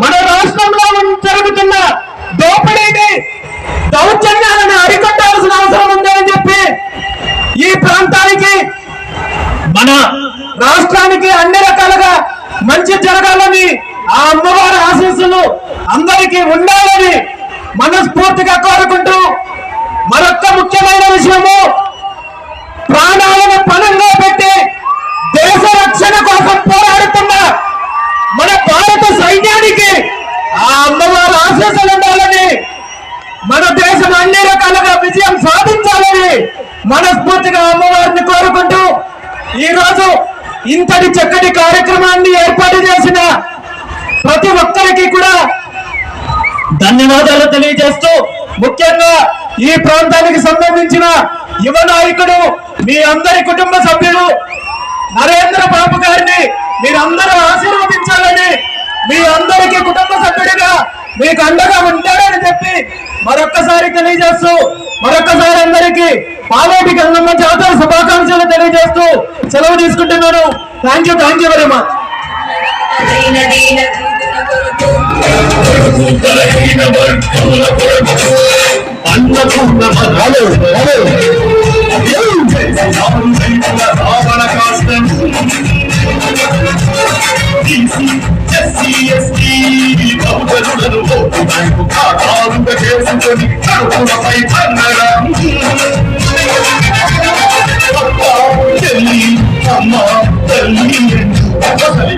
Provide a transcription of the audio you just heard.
మన రాష్ట్రంలో జరుగుతున్న దోపిడీని దౌర్జన్యాలను అరికట్టాల్సిన అవసరం ఉందని చెప్పి ఈ ప్రాంతానికి మన రాష్ట్రానికి అన్ని రకాలుగా మంచి జరగాలని ఆ అమ్మవారి ఆశీస్సులు అందరికీ ఉండాలని మనస్ఫూర్తిగా కోరుకుంటూ మరొక ముఖ్యమైన విషయము ప్రాణాలను పణంగా పెట్టి దేశ రక్షణ కోసం పోరాడుతున్న మన భారత సైన్యానికి ఆ అమ్మవారు ఆశీస్సులు ఉండాలని మన దేశం అన్ని రకాలుగా విజయం సాధించాలని మనస్ఫూర్తిగా అమ్మవారిని కోరుకుంటూ ఈ రోజు ఇంతటి చక్కటి కార్యక్రమాన్ని ఏర్పాటు చేసిన ప్రతి ఒక్కరికి కూడా ధన్యవాదాలు తెలియజేస్తూ ముఖ్యంగా ఈ ప్రాంతానికి సంబంధించిన యువ నాయకుడు మీ అందరి కుటుంబ సభ్యులు మీ అందరికీ కుటుంబ సభ్యుడిగా మీకు అండగా ఉంటాడని చెప్పి మరొక్కసారి తెలియజేస్తూ మరొక్కసారి అందరికీ పాలేటి గంగమ్మ జాతర శుభాకాంక్షలు తెలియజేస్తూ సెలవు తీసుకుంటున్నాను. Thank you thank you very much Annapurna hello hello. SC బహుజనులను vote bank ఖాతాలుగా చేసుకొని కడుపులపై పండడం చెల్లి అమ్మ తల్లి